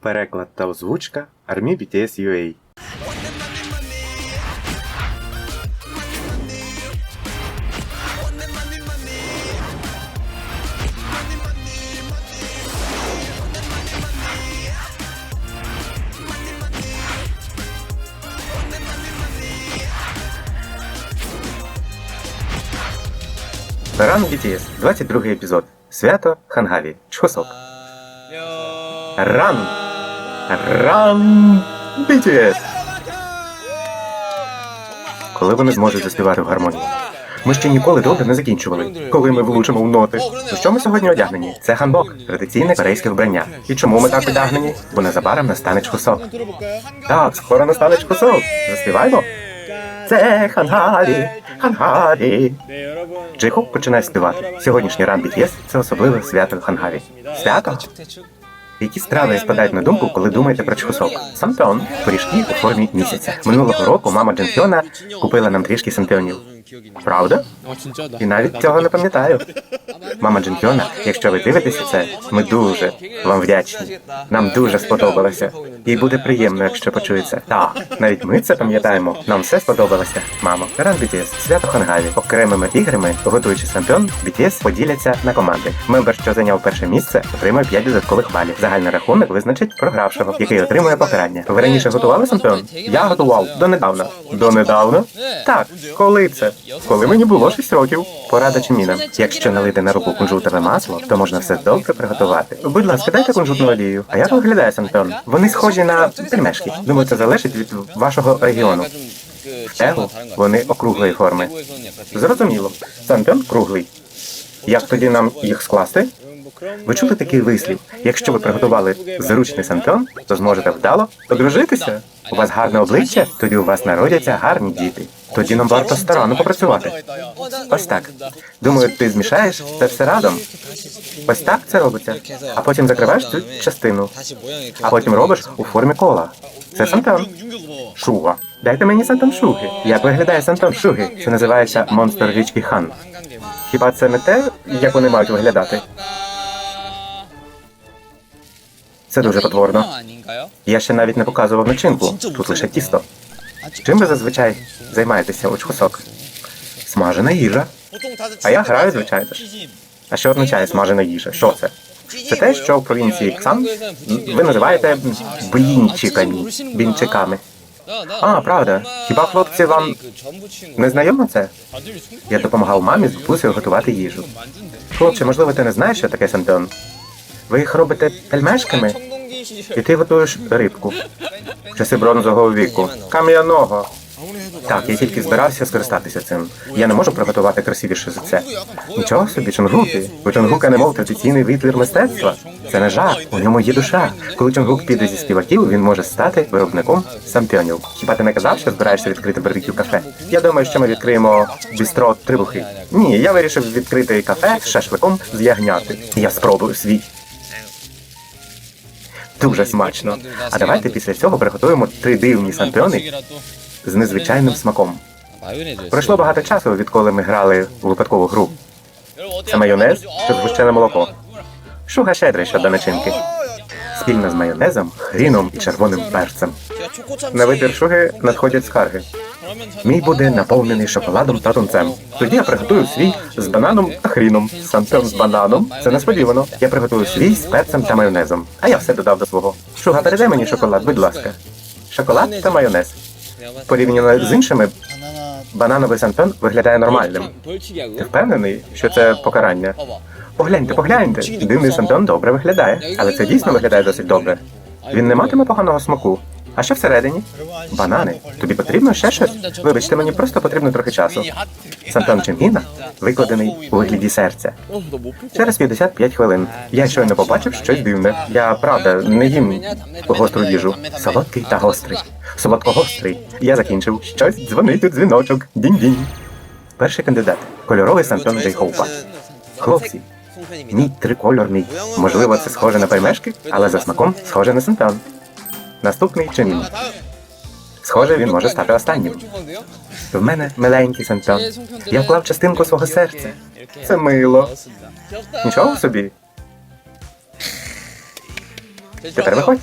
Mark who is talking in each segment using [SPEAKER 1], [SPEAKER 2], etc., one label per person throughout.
[SPEAKER 1] Переклад та озвучка Армі BTS UA. Ран BTS, 22 епізод. Свято Хангаві. Чхосок. Ран! Ран! BTS! Коли вони зможуть заспівати в гармонії? Ми ще ніколи добре не закінчували, коли ми влучимо в ноти. У що ми сьогодні одягнені? Це ханбок, традиційне корейське вбрання. І чому ми так одягнені? Бо незабаром настане чхосок. Так, скоро настане чхосок. Заспіваймо. Це хангарі, хангарі. Джейхоп починає співати. Сьогоднішній ран BTS – це особливе свято Хангарі. Свято? Які страви спадають на думку, коли думаєте про чхусок? Сампьон – пиріжки у формі місяця. Минулого року мама Дженхьона купила нам трішки сампьонів. Правда? І навіть цього не пам'ятаю. Мама Дженхьона, якщо ви дивитеся це, ми дуже вам вдячні. Нам дуже сподобалося. І буде приємно, якщо почується. Так, навіть ми це пам'ятаємо. Нам все сподобалося. Мамо, ран BTS, свято Хангаві. Окремими іграми, готуючи сампьон, BTS поділяться на команди. Мембер, що зайняв перше місце, отримує 5 додаткових балів. Загальний рахунок визначить програвшого, який отримує покарання. Ви раніше готували сампьон? Я готував донедавна. Донедавна? Так, коли це? Коли мені було 6 років. Порада чимінам. Якщо налити на руку кунжутове масло, то можна все добре приготувати. Будь ласка, дайте кунжутну олію. А як виглядає сампьон? Вони схожі на пельмешки. Думаю, це залежить від вашого регіону. Его, вони округлої форми. Зрозуміло. Сампьон круглий. Як тоді нам їх скласти? Ви чули такий вислів? Якщо ви приготували зручний сампьон, то зможете вдало одружитися. У вас гарне обличчя, тоді у вас народяться гарні діти. Тоді нам варто старанно попрацювати. Ось так. Думаю, ти змішаєш це все разом. Ось так це робиться. А потім закриваєш цю частину, а потім робиш у формі кола. Це сантан. Шуга. Дайте мені сантан шуги. Я виглядаю сантан шуги. Це називається монстр річки хан. Хіба це не те, як вони мають виглядати? Це дуже потворно. Я ще навіть не показував начинку. Тут лише тісто. Чим ви зазвичай займаєтеся у чхосок? Смажена їжа.
[SPEAKER 2] А я граю, звичайно ж.
[SPEAKER 1] А що означає смажена їжа? Що це? Це те, що в провінції Ксан ви називаєте блінчиками, бінчиками. А, правда. Хіба хлопці вам Не знайомо це? Я допомагав мамі з бабусею готувати їжу. Хлопче, можливо, ти не знаєш, що таке сантеон? Ви їх робите пельмешками, і ти готуєш рибку. В часи бронзового віку. Кам'яного. Так, я тільки збирався скористатися цим. Я не можу приготувати красивіше за це. Нічого собі, Чонгуки. У Чонгука немов традиційний витвір мистецтва. Це не жарт, у ньому є душа. Коли Чонгук піде зі співаків, він може стати виробником сампіонів. Хіба ти не казав, що збираєшся відкрити барбекю кафе? Я думаю, що ми відкриємо бістро трибухи. Ні, я вирішив відкрити кафе з шашликом з ягняти. Я спробую свій. Дуже смачно. А давайте після цього приготуємо три дивні сампіони з незвичайним смаком. Пройшло багато часу, відколи ми грали у випадкову гру. Це майонез чи згущене молоко. Шуга щедрий щодо начинки. Спільно з майонезом, хріном і червоним перцем. На вибір шуги надходять скарги. Мій буде наповнений шоколадом та тунцем. Тоді я приготую свій з бананом та хріном. Сампьон з бананом. Це несподівано. Я приготую свій з перцем та майонезом. А я все додав до свого. Шуга, передай мені шоколад, будь ласка. Шоколад та майонез. Порівняно з іншими, банановий сампьон виглядає нормальним. Ти впевнений, що це покарання? Погляньте, погляньте. Дивний сампьон добре виглядає, але це дійсно виглядає досить добре. Він не матиме поганого смаку. А що всередині? Банани. Тобі потрібно ще щось? Вибачте, мені просто потрібно трохи часу. Сантон Ченгіна викладений у вигляді серця. Через 55 хвилин. Я щойно побачив щось дивне. Я правда не їм гостру їжу. Солодкий та гострий. Солодко-гострий. Я закінчив. Щось дзвонить у дзвіночок. Дінь-дінь. Перший кандидат. Кольоровий сампьон Джейхоупа. Хлопці, мій трикольорний. Можливо, це схоже на пельмешки, але за смаком схоже на сампьон. Наступний Чимін. Схоже, він може стати останнім. В мене миленький Сантон. Я вклав частинку свого серця. Це мило. Нічого собі. Тепер виходь.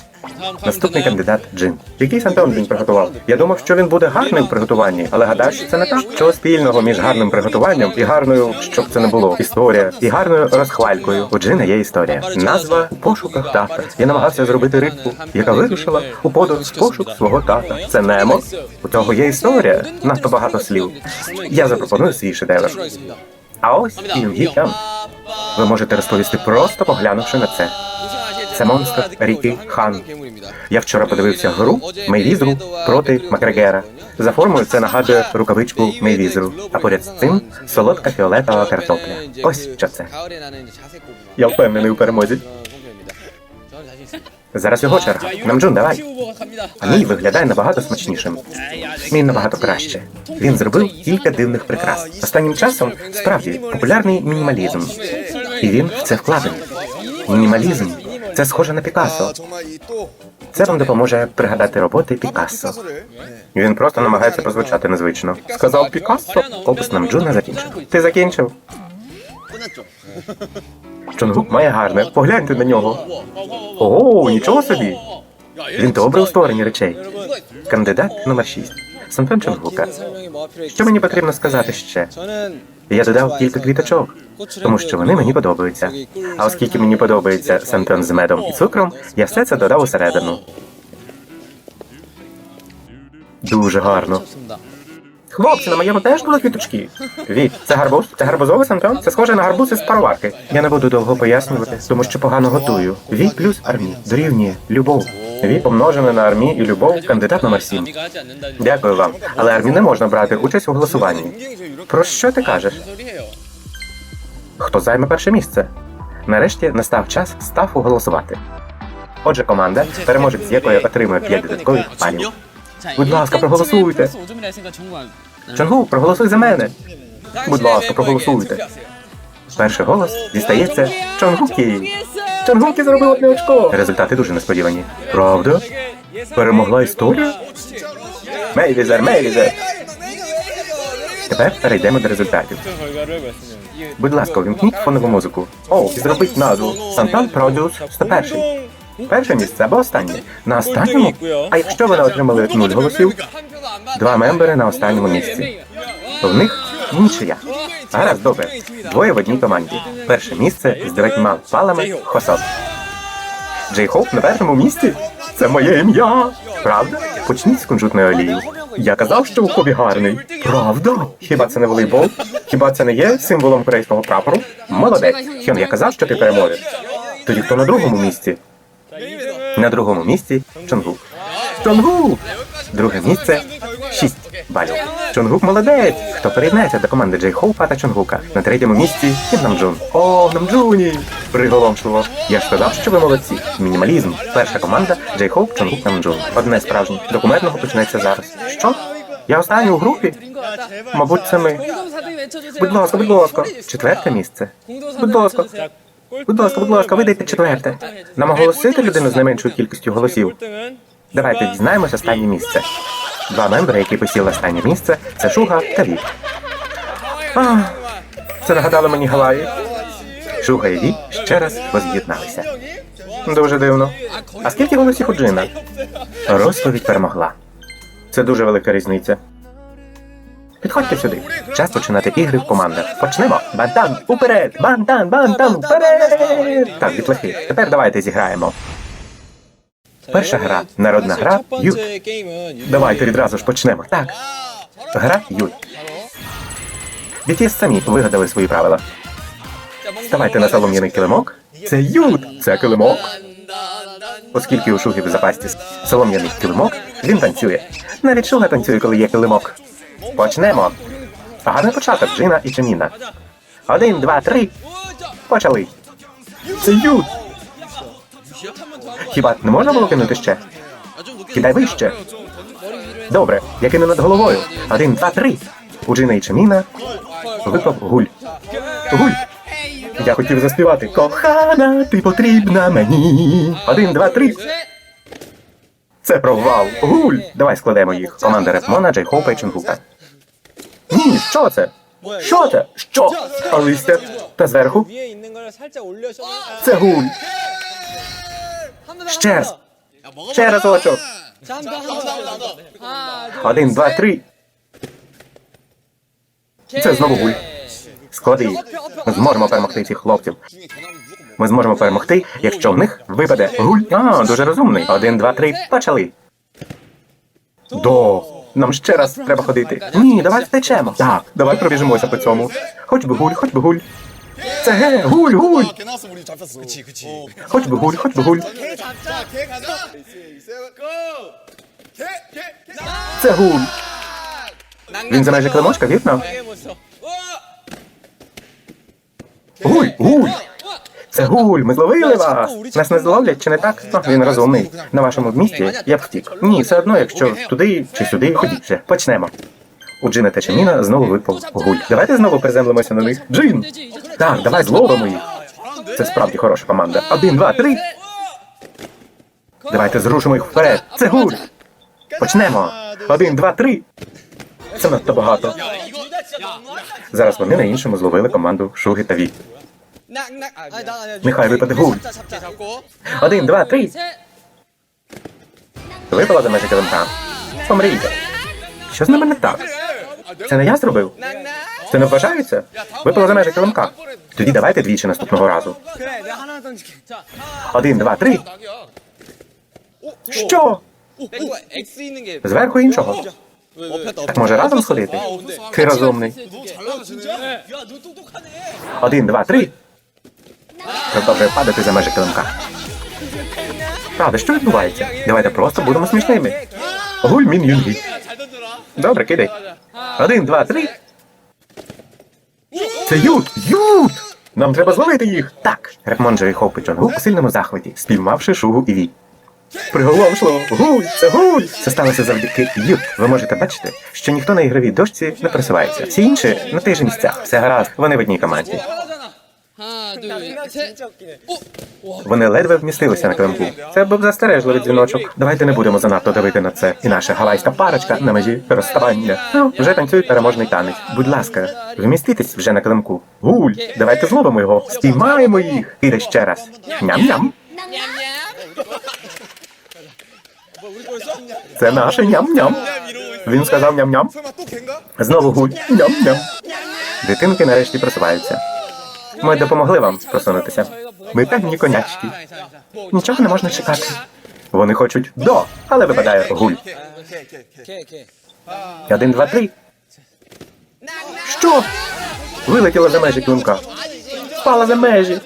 [SPEAKER 1] Наступний кандидат Джин. Який Антон він приготував? Я думав, що він буде гарним в приготуванні, але гадаю, що це не так. Чого спільного між гарним приготуванням і гарною, щоб це не було, історія, і гарною розхвалькою. У Джина є історія. Назва у пошуках тата. Я намагався зробити рибку, яка вирушила у подорож в пошук свого тата. Це Немо. У того є історія. Надто багато слів. Я запропоную свій шедевр. А ось фільм Гітям. Ви можете розповісти просто поглянувши на це. Це монстр ріки Хан. Я вчора подивився гру Мейвізру проти Макгрегера. За формою це нагадує рукавичку Мейвізру, а поряд з цим солодка фіолетова картопля. Ось що це. Я впевнений у перемозі. Зараз його черга. Намджун, давай. А мій виглядає набагато смачнішим. Мій набагато краще. Він зробив кілька дивних прикрас. Останнім часом справді популярний мінімалізм. І він в це вкладений. Мінімалізм це схоже на Пікассо. Це вам допоможе пригадати роботи Пікассо. Він просто намагається прозвучати незвично. Сказав Пікассо. Опис Намджуна закінчив. Ти закінчив? Чонгук має гарне. Погляньте на нього. Ого, нічого собі. Він добре у створенні речей. Кандидат номер 6. Сантон Чонгука. Що мені потрібно сказати ще? Я додав кілька квіточок, тому що вони мені подобаються. А оскільки мені подобається сантон з медом і цукром, я все це додав усередину. Дуже гарно. Хлопці, на моєму теж були квіточки. Вік, це гарбуз? Це гарбузовий сантон? Це схоже на гарбуз із пароварки. Я не буду довго пояснювати, тому що погано готую. Ві плюс армі дорівнює любов. Ві помножене на армі і любов кандидат номер 7. Дякую вам. Але армі не можна брати участь у голосуванні. Про що ти кажеш? Хто займе перше місце? Нарешті настав час стафу голосувати. Отже, команда, переможець якої отримує 5 додаткових балів. Будь ласка, проголосуйте. Чонгу, проголосуй за мене. Будь ласка, проголосуйте. Перший голос дістається Чонгукі. Чонгукі зробив одне очко. Результати дуже несподівані. Правда? Перемогла історія? Мейвізер, Мейвізер. Тепер перейдемо до результатів. Будь ласка, увімкніть фонову музику. О, і зробіть назву. Сантан Продюс 101. Перше місце або останнє. На останньому? А якщо ви не отримали нуль голосів, два мембери на останньому місці. В них нічия. Гаразд, добре. Двоє в одній команді. Перше місце з дев'ятьма палами Хосоп. Джей Хоуп на першому місці? Це моє ім'я. Правда? Почніть з кунжутної олії. Я казав, що у Кобі гарний. Правда? Хіба це не волейбол? Хіба це не є символом корейського прапору? Молодець. Хьон, я казав, що ти переможеш. Тоді хто на другому місці? На другому місці Чонгук. Чонгук! Друге місце 6 балів. Чонгук молодець! Хто приєднається до команди Джей Хоупа та Чонгука? На третьому місці Кім Намджун. О, Намджуні! Приголомшливо. Я ж сказав, що ви молодці. Мінімалізм. Перша команда Джей Хоуп, Чонгук Намджун. Одне справжнє. Документного почнеться зараз. Що? Я останній у групі? Мабуть, це ми. Будь ласка, будь ласка. Четверте місце. Будь ласка. Будь ласка, будь ласка, видайте четверте. Нам оголосити людину з найменшою кількістю голосів. Давайте дізнаємось останнє місце. Два мембри, які посіли останнє місце, це Шуга та Ві. А, це нагадало мені Гаваї. Шуга і Ві ще раз воз'єдналися. Дуже дивно. А скільки голосів у Джина? Розповідь перемогла. Це дуже велика різниця. Підходьте сюди. Час починати ігри в командах. Почнемо. Бантан, уперед! Бантан, бантан, уперед! Так, дітлахи, тепер давайте зіграємо. Перша гра народна гра Ют. Давайте відразу ж почнемо. Так. Гра Ют. BTS самі вигадали свої правила. Ставайте на солом'яний килимок. Це Ют! Це килимок. Оскільки у Шуги в запасті солом'яний килимок, він танцює. Навіть Шуга танцює, коли є килимок. Почнемо. Гарний початок Джина і Чиміна. Один, два, три. Почали. Це Ют. Хіба не можна було кинути ще? Кидай вище. Добре, я кину над головою. Один, два, три. У Джина і Чаміна випав гуль. Гуль. Я хотів заспівати. Кохана, ти потрібна мені. Один, два, три. Це провал. Гуль. Давай складемо їх. Команда Редмона, Джей Хопа і Чингука. Ні, що це? Що це? Що? А листя? Та зверху? Це гуль. Ще раз. Ще раз разочок. Один, два, три. Це знову гуль. Склади. Ми зможемо перемогти цих хлопців. Ми зможемо перемогти, якщо в них випаде гуль. А, дуже розумний. Один, два, три. Почали. До. Нам ще раз треба ходити. Ні, давай втечемо. Так, давай пробіжимося по цьому. Хоч би гуль, хоч би гуль. Це ге, гуль, гуль.
[SPEAKER 2] 걔 나왔으면 우리 잡혔어. 그치, 그치.
[SPEAKER 1] Хоч би гуль, хоч би гуль.
[SPEAKER 2] 자, 걔 가자. 걔, 걔, 걔.
[SPEAKER 1] Це гуль. Він за межі килимочка, вірно? Гуль, гуль. Це гуль, ми зловили вас. Нас не зловлять чи не так? Ну, він розумний. На вашому місці я б втік. Ні, все одно, якщо туди чи сюди, ходіть вже. Почнемо. У Джина та Чеміна знову випав гуль. Давайте знову приземлимося на них. Джин! Так, давай зловимо їх. Це справді хороша команда. Один, два, три. Давайте зрушимо їх вперед. Це гуль. Почнемо. Один, два, три. Це надто багато. Зараз вони на іншому зловили команду Шуги та Ві. Нехай випаде гуль. Один, два, три. Випала за межі килимка. Помрійте. Що з ними не так? Це не я зробив? Це не вважається? Випало за межі килимка. Тоді давайте двічі наступного разу. Один, два, три. Що? Зверху іншого. Так може разом сходити? Ти розумний. Один, два, три. Продовжує падати за межі килимка. Правда, що відбувається? Давайте просто будемо смішними. Гульмін Юнгі. Добре, кидай. Один, два, три. Це ют! Ют! Нам треба зловити їх! Так! Рахмонджер і Хоуп і Джон у сильному захваті, спіймавши шугу і вій. Приголомшло! Гуль! Це гуль! Це сталося завдяки ют. Ви можете бачити, що ніхто на ігровій дошці не пересувається. Всі інші на тих же місцях. Все гаразд, вони в одній команді. Вони ледве вмістилися на клинку. Це був застережливий дзвіночок. Давайте не будемо занадто давити на це. І наша гавайська парочка на межі розставання. Ну, вже танцюють переможний танець. Будь ласка, вміститись вже на клинку. Гуль, давайте зловимо його. Спіймаємо їх. Іде ще раз. Ням-ням. Це наше ням-ням. Він сказав ням-ням. Знову гуль. Ням-ням. Дитинки нарешті просуваються. Ми допомогли вам просунутися. Ми певні конячки. Нічого не можна чекати. Вони хочуть до, але випадає гуль. Один, два, три. Що? Вилетіло за межі клинка. Впала за межі.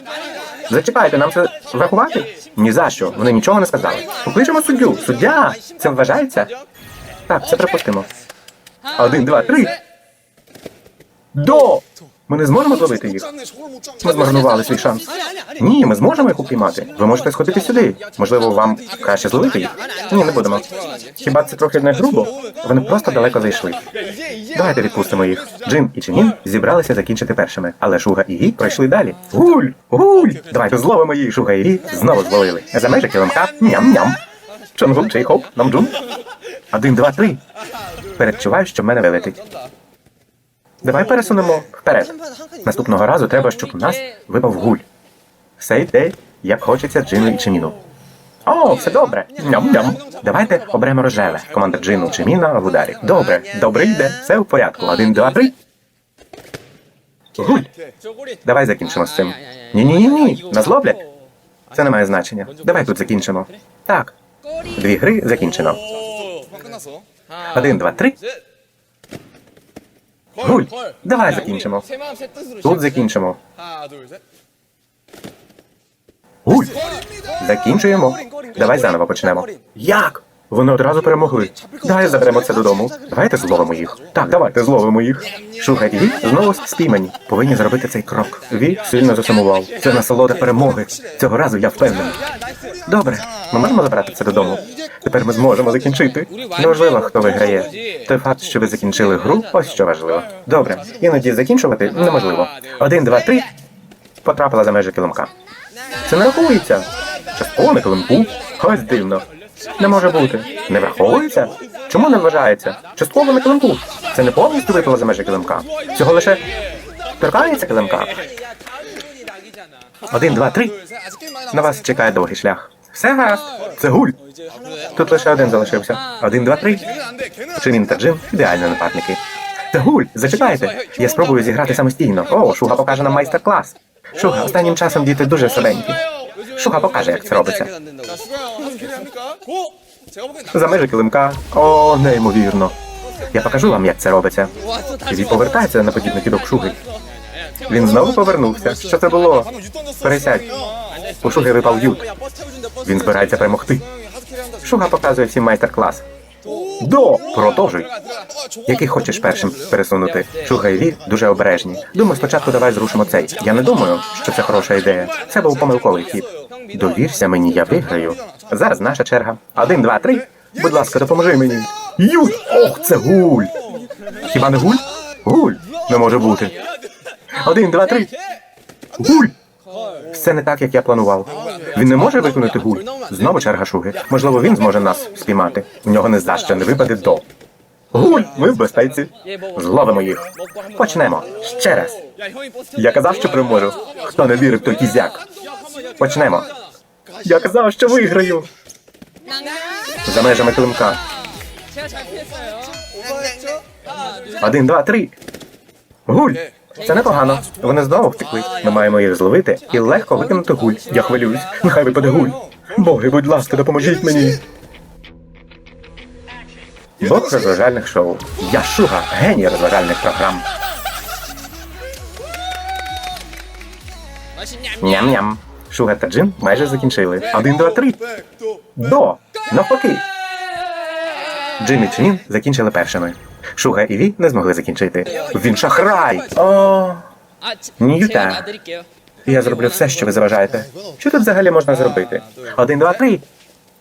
[SPEAKER 1] Зачекайте, нам це врахувати? Ні за що. Вони нічого не сказали. Покличемо суддю. Суддя! Це вважається? Так, це припустимо. Один, два, три. До! Ми не зможемо зловити їх. Ми змарнували свій шанс. Ні, ми зможемо їх упіймати. Ви можете сходити сюди. Можливо, вам краще зловити їх? Ні, не будемо. Хіба це трохи не грубо? Вони просто далеко зайшли. Давайте відпустимо їх. Джим і Ченін зібралися закінчити першими, але Шуга і Гі пройшли далі. Гуль! Гуль! Давайте зловимо її, Шуга і Гі знову зловили. За межі кіломка ням-ням. Чонгу, Чейхоп, Намджун. Один, два, три. Передчуваю, що мене вилетить. Давай пересунемо вперед. Наступного разу треба, щоб у нас випав гуль. Все йде, як хочеться джину і чиміну. О, все добре. Ням-ням. Давайте оберемо рожеве. Команда джину чиміна в ударі. Добре, добре йде, все в порядку. Один, два, три. Гуль. Давай закінчимо з цим. Ні, ні, ні, ні. Нас ловлять. Це не має значення. Давай тут закінчимо. Так. Дві гри закінчено. Один, два, три. Гуль, давай закінчимо. Тут закінчимо. Гуль! Закінчуємо. Давай заново почнемо. Як? Вони одразу перемогли. Давай заберемо це додому. Давайте зловимо їх. Так, давайте зловимо їх. Шуга Ві знову спіймані. Повинні зробити цей крок. Ві сильно засумував. Це насолода перемоги. Цього разу я впевнений. Добре, ми можемо забрати це додому. Тепер ми зможемо закінчити. Неважливо, хто виграє. Той факт, що ви закінчили гру, ось що важливо. Добре, іноді закінчувати неможливо. Один, два, три. Потрапила за межі килимка. Це не рахується. Частково на килимку. Ось дивно. Не може бути. Не враховується? Чому не вважається? Частково на килимку. Це не повністю випало за межі килимка. Цього лише торкається килимка. Один, два, три. На вас чекає довгий шлях. Все гаразд. Це гуль. Тут лише один залишився. Один, два, три. Чимін та Джим ідеальні напарники. Це гуль, зачекайте. Я спробую зіграти самостійно. О, шуга покаже нам майстер-клас. Шуга, останнім часом діти дуже слабенькі. Шуга покаже, як це робиться. За межі килимка. О, неймовірно. Я покажу вам, як це робиться. Він повертається на подібний кідок шуги. Він знову повернувся. Що це було? Пересядь. У шуги випав ют. Він збирається перемогти. Шуга показує всім майстер-клас. До! Продовжуй! Який хочеш першим пересунути? Шуга і Ві дуже обережні. Думаю, спочатку давай зрушимо цей. Я не думаю, що це хороша ідея. Це був помилковий хід. Довірся мені, я виграю. Зараз наша черга. Один, два, три. Будь ласка, допоможи мені. Ют! Ох, це гуль! Хіба не гуль? Гуль! Не може бути. Один, два, три. Гуль! Все не так, як я планував. Він не може виконати гуль. Знову черга шуги. Можливо, він зможе нас спіймати. У нього не здасться, не випаде до. Гуль! Ми в безпеці. Зловимо їх. Почнемо. Ще раз. Я казав, що переможу. Хто не вірив, той кізяк. Почнемо. Я казав, що виграю. За межами килимка. Один, два, три. Гуль. Це непогано. Вони знову втекли. Ми маємо їх зловити і легко викинути гуль. Я хвилююсь. Нехай випаде гуль. Боги, будь ласка, допоможіть мені. Бог розважальних шоу. Я Шуга, геній розважальних програм. Ням-ням. Шуга та Джин майже закінчили. Один, два, три. До! Навпаки. Джин і Чинін закінчили першими. Шуга і Ві не змогли закінчити. Він шахрай! О, Ньюта. Я зроблю все, що ви заважаєте. Що тут взагалі можна зробити? Один, два, три.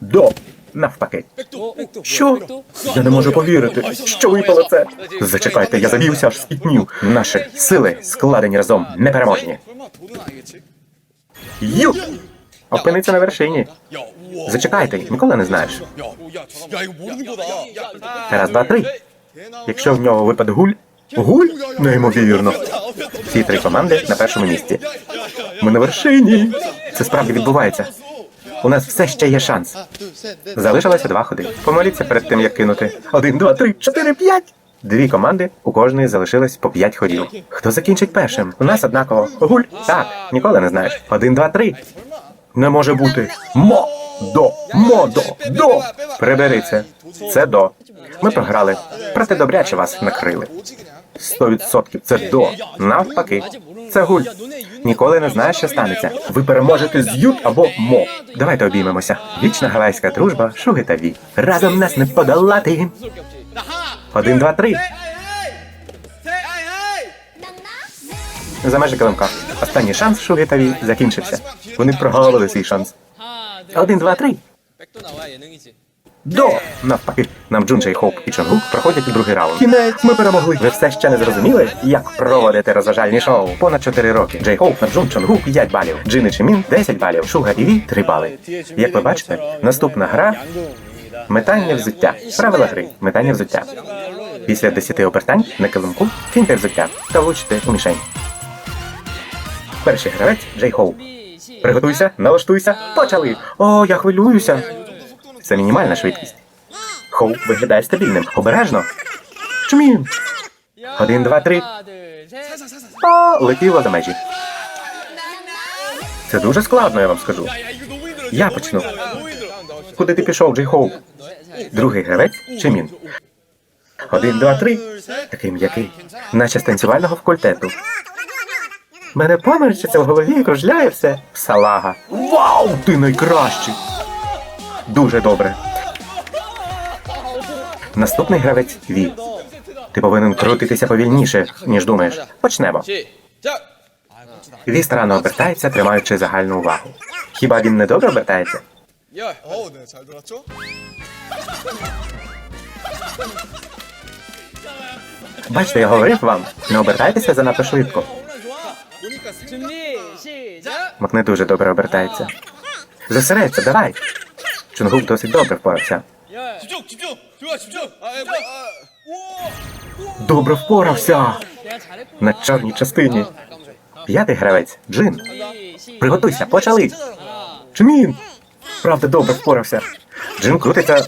[SPEAKER 1] До! Навпаки. Що? Я не можу повірити. Що випало це? Зачекайте, я завівся аж спітнів. Наші сили складені разом непереможні. Ю! Опиниться на вершині. Зачекайте, ніколи не знаєш. Раз, два, три. Якщо в нього випаде гуль. Гуль? Неймовірно. Всі три команди на першому місці. Ми на вершині. Це справді відбувається. У нас все ще є шанс. Залишилося два ходи. Помоліться перед тим, як кинути. Один, два, три, чотири, п'ять. Дві команди, у кожної залишилось по п'ять ходів. Хто закінчить першим? У нас однаково. Гуль? Так, ніколи не знаєш. Один, два, три. Не може бути. Мо до мо до. Прибери це. Це до. Ми програли. Проте добряче вас накрили. Сто відсотків це до. Навпаки. Це гуль. Ніколи не знаєш, що станеться. Ви переможете з ют або мо. Давайте обіймемося. Вічна гавайська дружба, шуги та ві. Разом нас не подолати. Один, два, три. За межі килимка. Останній шанс в Шугетові закінчився. Вони прогавили свій шанс. Один, два, три. До! Навпаки, нам Джунджей Хоуп і Чонгук проходять у другий раунд. Кінець ми перемогли. Ви все ще не зрозуміли, як проводити розважальні шоу. Понад 4 роки. Джей Хоуп, Навджун, Чонгук 5 балів. Джини Чимін 10 балів. Шуга і Ві 3 бали. Як ви бачите, наступна гра Метальне взуття. Правила гри. Метальне взуття. Після 10 обертань на килимку фінте взуття та влучте у мішень. Перший гравець Джей
[SPEAKER 3] Хоу.
[SPEAKER 1] Приготуйся, налаштуйся. Почали! О, я хвилююся. Це мінімальна швидкість. Хоу виглядає стабільним. Обережно. Чмін! Один, два, три. О, летіло за межі. Це дуже складно, я вам скажу. Я почну. Куди ти пішов, Джей Хоуп? Другий гравець Чимін. Один, два, три. Такий м'який. Наче з танцювального факультету. Мене померчиться в голові і кружляє все. Салага. Вау! Ти найкращий! Дуже добре. Наступний гравець Ві. Ти повинен крутитися повільніше, ніж думаєш. Почнемо. Ві старанно обертається, тримаючи загальну увагу. Хіба він не добре обертається?
[SPEAKER 3] 열.
[SPEAKER 2] 어, 네, 잘 들었죠?
[SPEAKER 1] Бачите, я говорив вам, не обертайтеся занадто швидко.
[SPEAKER 3] 준비, 시작.
[SPEAKER 1] Мак не дуже добре обертається. Зосередься, давай. Чунгук досить добре впорався.
[SPEAKER 3] 열.
[SPEAKER 2] 집중, 집중. 들어가, 집중. 아, 아, 아.
[SPEAKER 1] Добре впорався!
[SPEAKER 3] 내가 잘했구나.
[SPEAKER 1] На чорній частині. П'ятий гравець Джин.
[SPEAKER 3] 준비, 시.
[SPEAKER 1] Приготуйся, почали.
[SPEAKER 3] 하나,
[SPEAKER 1] Чмін. Правда, добре впорався. Джим крутиться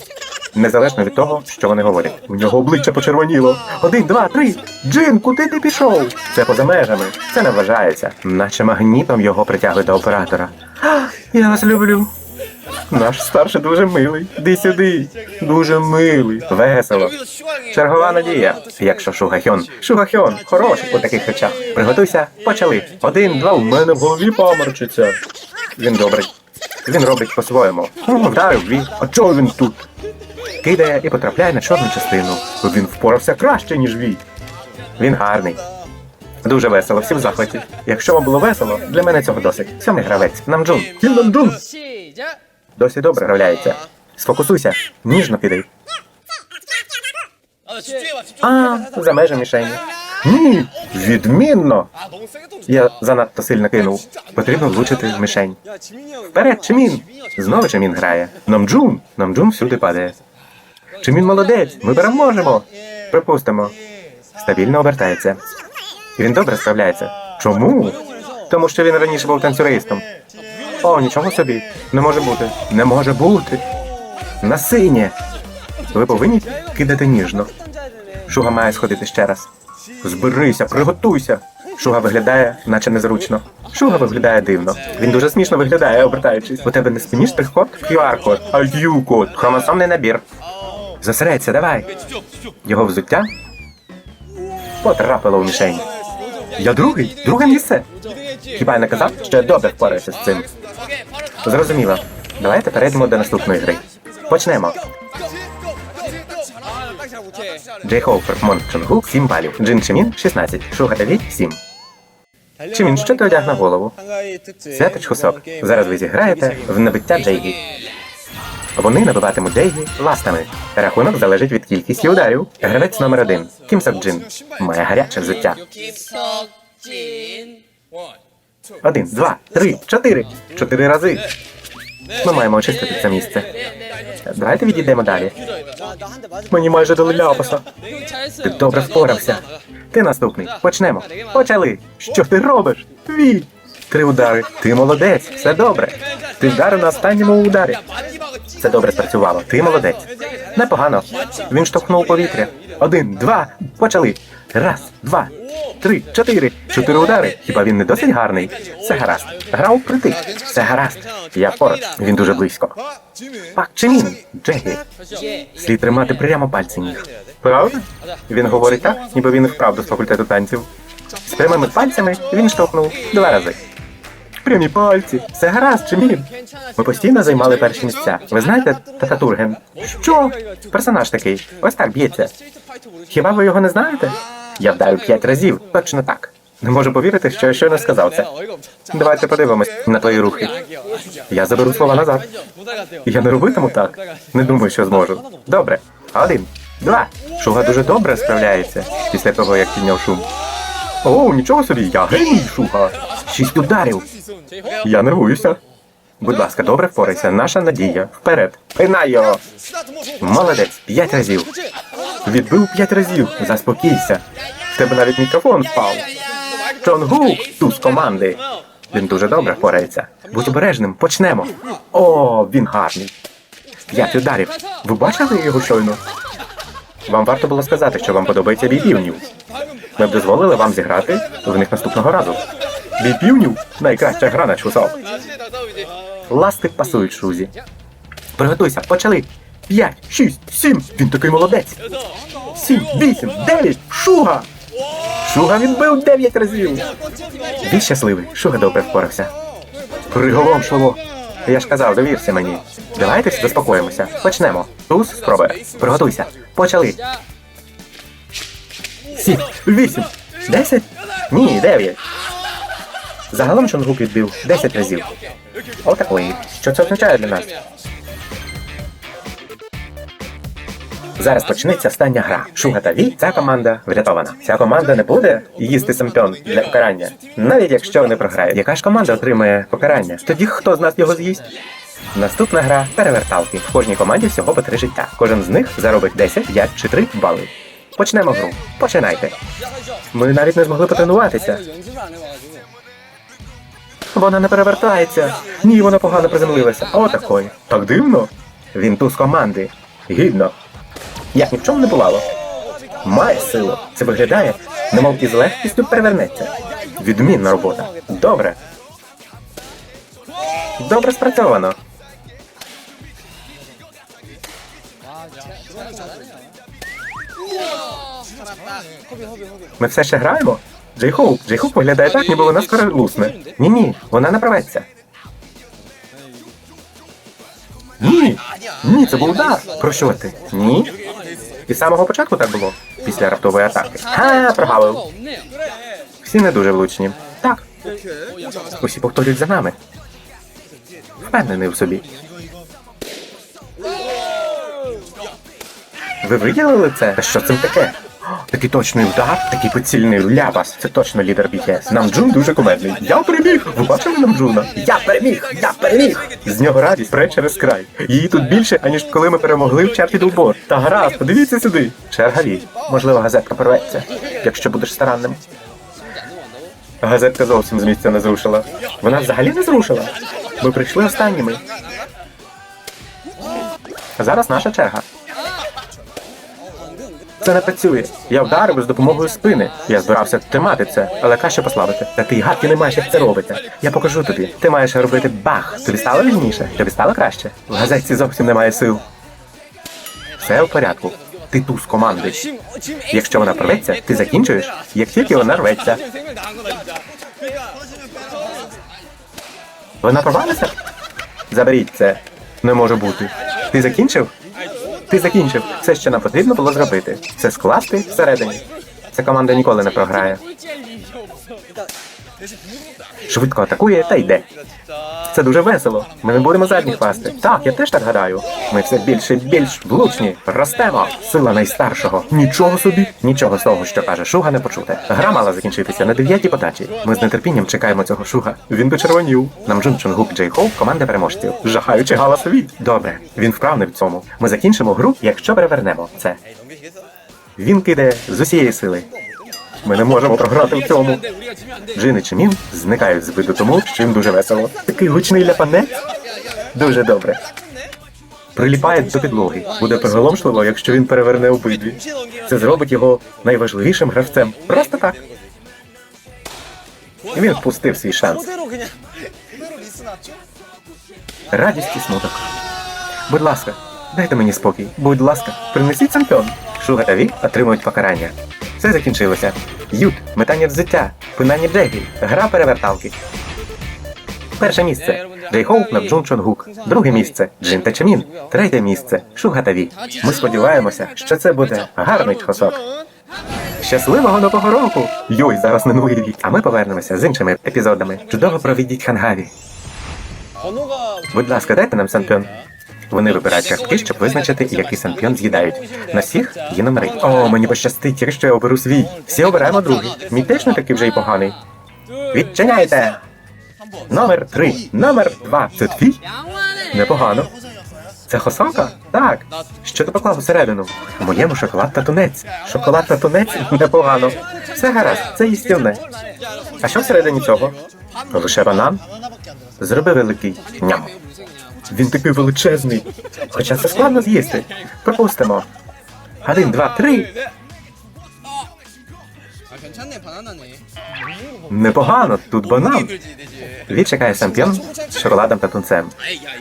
[SPEAKER 1] незалежно від того, що вони говорять. У нього обличчя почервоніло. Один, два, три. Джин, куди ти пішов? Це поза межами. Це не вважається. Наче магнітом його притягли до оператора. Я вас люблю. Наш старший дуже милий. Іди сюди. Дуже милий. Весело. Чергова надія. Якщо Шугахьон. Шугахьон, хороший у таких речах. Приготуйся, почали. Один, два, у мене в голові поморчиться. Він добрий. Він робить по-своєму. Вдарив він, а чого він тут? Кидає і потрапляє на чорну частину. Він впорався краще, ніж Вій. Він гарний. Дуже весело, всі в захваті. Якщо вам було весело, для мене цього досить. Сьомий гравець. Намджун. Кіл Намджун! Досі добре гравляється. Сфокусуйся, ніжно піди. А, за межі мішені. Ні, відмінно. Я занадто сильно кинув. Потрібно влучити в мішень. Вперед, Чимін! Знову Чимін грає. Намджун! Намджун всюди падає. Чимін молодець! Ми переможемо! Припустимо. Стабільно обертається. Він добре справляється. Чому? Тому що він раніше був танцюристом. О, нічого собі. Не може бути. Не може бути. На синє. Ви повинні кидати ніжно. Шуга має сходити ще раз. Зберися, приготуйся. Шуга виглядає, наче незручно. Шуга виглядає дивно. Він дуже смішно виглядає, обертаючись. У тебе не спині штрих-код? QR-код, IQ-код, хромосомний набір. Зосередься, давай. Його взуття потрапило в мішень. Я другий, друге місце. Хіба я не казав, що я добре впораюся з цим? Зрозуміло. Давайте перейдемо до наступної гри. Почнемо. Джей Хоуфер, Мон Чонгук 7 балів. Джин Чимін 16. Шуга Еві 7. Чимін, що ти одяг на голову? Святич Хусок. Зараз ви зіграєте в набиття Джейгі. Вони набиватимуть Джейгі ластами. Рахунок залежить від кількості ударів. Гравець номер один. Кім Сок Джин. Має гаряче взуття. Один, два, три, чотири. Чотири рази. Ми маємо очистити це місце. Давайте відійдемо далі. Мені майже дали ляпаса. Ти добре впорався. Ти наступний. Почнемо. Почали. Що ти робиш? Вій. Три удари. Ти молодець. Все добре. Ти вдарив на останньому ударі. Це добре спрацювало. Ти молодець. Непогано. Він штовхнув повітря. Один, два. Почали. Раз, два, три, чотири. Чотири удари. Хіба він не досить гарний? Все гаразд. Грав притик. Все гаразд. Я поруч. Він дуже близько. Пак Чимін, Джегі. Слід тримати прямо пальці ніг. Правда? Він говорить так, ніби він вправду з факультету танців. З прямими пальцями він штовхнув два рази. Прямі пальці. Все гаразд, Чимін. Ми постійно займали перші місця. Ви знаєте Тататурген? Що? Персонаж такий. Ось так б'ється. Хіба ви його не знаєте? Я вдарив п'ять разів. Точно так. Не можу повірити, що я щойно сказав це. Давайте подивимось на твої рухи. Я заберу слова назад. Я не робитиму так. Не думаю, що зможу. Добре. Один, два. Шуга дуже добре справляється після того, як підняв шум. О, нічого собі, я геній, Шуга. Шість ударів. Я нервуюся. Будь ласка, добре впорайся. Наша надія. Вперед. Пинай його. Молодець, п'ять разів. Відбив п'ять разів. Заспокійся. В тебе навіть мікрофон впав. Чонгу, туз команди. Він дуже добре впорається. Будь обережним, почнемо. О, він гарний. П'ять ударів. Ви бачили його щойно? Вам варто було сказати, що вам подобається бій півнів. Ми б дозволили вам зіграти в них наступного разу. Бій півнів найкраща гра на чусов. Ласти пасують шузі. Приготуйся, почали. П'ять, шість, сім. Він такий молодець. Сім, вісім, дев'ять. Шуга. Шуга відбив дев'ять разів. Він щасливий. Шуга добре впорався. Приголом шоло. Я ж казав, довірся мені. Давайте заспокоїмося. Почнемо. Туз спробує. Приготуйся. Почали. Сім, вісім, десять? Ні, дев'ять. Загалом Чонгук відбив 10 разів. Отакої. Що це означає для нас? Зараз почнеться остання гра. Шуга та Ві, ця команда врятована. Ця команда не буде їсти сампьон для покарання, навіть якщо вони програють. Яка ж команда отримає покарання? Тоді хто з нас його з'їсть? Наступна гра переверталки. В кожній команді всього по три життя. Кожен з них заробить 10, 5 чи 3 бали. Почнемо гру. Починайте. Ми навіть не змогли потренуватися. Вона не перевертається. Ні, вона погано приземлилася. О, такої. Так дивно. Він туз команди. Гідно. Як ні в чому не бувало. Має силу. Це виглядає, немов із легкістю перевернеться. Відмінна робота. Добре. Добре спрацьовано. Ми все ще граємо? Джейхоук, Джейхоук виглядає так, ніби вона скоро лусне. Ні-ні, вона направиться. Ні. Ні, це був удар. Про що ти? Ні. І з самого початку так було. Після раптової атаки. Ха,
[SPEAKER 3] провалив.
[SPEAKER 1] Всі не дуже влучні. Так. Усі повторюють за нами. Впевнений в собі. Ви виділили це? Та що цим таке? Такий точний удар, такий поцільний ляпас. Це точно лідер BTS. Намджун дуже кумедний. Я переміг! Ви бачили Намджуна? Я переміг! Я переміг! З нього радість пре через край. Її тут більше, аніж коли ми перемогли в чарті Білборд. Та гаразд, подивіться сюди. Черга вій. Можливо, газетка порветься, якщо будеш старанним. Газетка зовсім з місця не зрушила. Вона взагалі не зрушила. Ми прийшли останніми. Зараз наша черга. Це не працює. Я вдарив з допомогою спини. Я збирався тримати це, але краще послабити. Та ти гадки не маєш, як це робити. Я покажу тобі. Ти маєш робити бах. Тобі стало вільніше, тобі стало краще. В газетці зовсім немає сил. Все в порядку. Ти туз команди. Якщо вона порветься, ти закінчуєш. Як тільки вона рветься. Вона порвалася? Заберіть це. Не може бути. Ти закінчив? Ти закінчив все, що нам потрібно було зробити. Все скласти всередині. Ця команда ніколи не програє. Швидко атакує та йде. Це дуже весело. Ми не будемо задніх пасти. Так, я теж так гадаю. Ми все більше і більш влучні. Ростемо. Сила найстаршого. Нічого собі. Нічого з того, що каже Шуга, не почуте. Гра мала закінчитися на дев'ятій подачі. Ми з нетерпінням чекаємо цього Шуга. Він почервонів. Нам Джун Чунгук Джей Хоу, команда переможців. Жахаючи галасові. Добре, він вправний в цьому. Ми закінчимо гру, якщо перевернемо це. Він кидає з усієї сили. Ми не можемо програти в цьому. Джини чи зникають з виду тому, що їм дуже весело. Такий гучний ляпанець. Дуже добре. Приліпає до підлоги. Буде приголомшливо, якщо він переверне обидві. Це зробить його найважливішим гравцем. Просто так. І Він впустив свій шанс. Радість і смуток. Будь ласка, дайте мені спокій. Будь ласка, принесіть сампіон. Шуга отримують покарання все закінчилося. Ют, метання взуття, пинання джегіль, гра переверталки. Перше місце Джей Хоуп на Джун Чонгук. Друге місце Джин та Чамін. Третє місце Шугатаві. Ми сподіваємося, що це буде гарний чхосок. Щасливого нового року! Йой, зараз минує рік. А ми повернемося з іншими епізодами. Чудово провідіть хангаві. Будь ласка, дайте нам санпьон. Тобто вони вибирають картки, щоб визначити, який сампіон з'їдають. На всіх є номери. О, мені пощастить, тільки що я оберу свій. Всі обираємо другий. Мій теж не такий вже й поганий. Відчиняйте! Номер три, номер два. Це твій? Непогано. Це хосока? Так. Що ти поклав усередину? У моєму шоколад та тунець. Шоколад та тунець непогано. Все гаразд, це їстівне. А що всередині цього? Лише банан. Зроби великий ням. Він такий величезний. Хоча це складно з'їсти. Пропустимо. Один, два, три.
[SPEAKER 2] 아 괜찮네 바나나네
[SPEAKER 1] Непогано, тут банан.
[SPEAKER 2] 그지 되지
[SPEAKER 1] Він чекає сампіон з шоколадом та тунцем.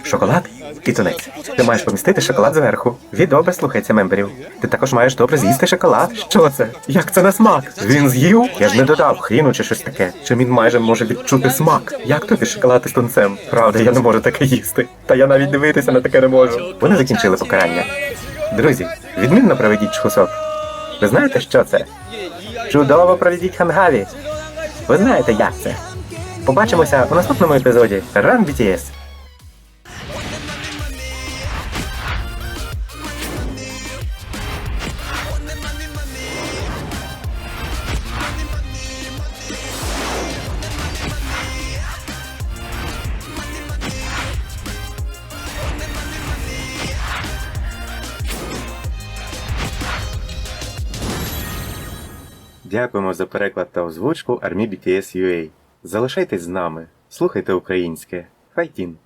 [SPEAKER 1] Шоколад і тунець. Ти маєш помістити шоколад зверху. Він добре слухається мемберів. Ти також маєш добре з'їсти шоколад. Що це? Як це на смак? Він з'їв? Я ж не додав хріну чи щось таке. Чи він майже може відчути смак? Як тобі шоколад із тунцем? Правда, я не можу таке їсти. Та я навіть дивитися на таке не можу. Вони закінчили покарання. Друзі, відмінно проведіть чхусок. Ви знаєте, що це? Чудово проведіть хангаві. Ви знаєте, як це. Побачимося у наступному епізоді Run BTS. Дякуємо за переклад та озвучку Армі BTS UA. Залишайтесь з нами. Слухайте українське. Хайтін.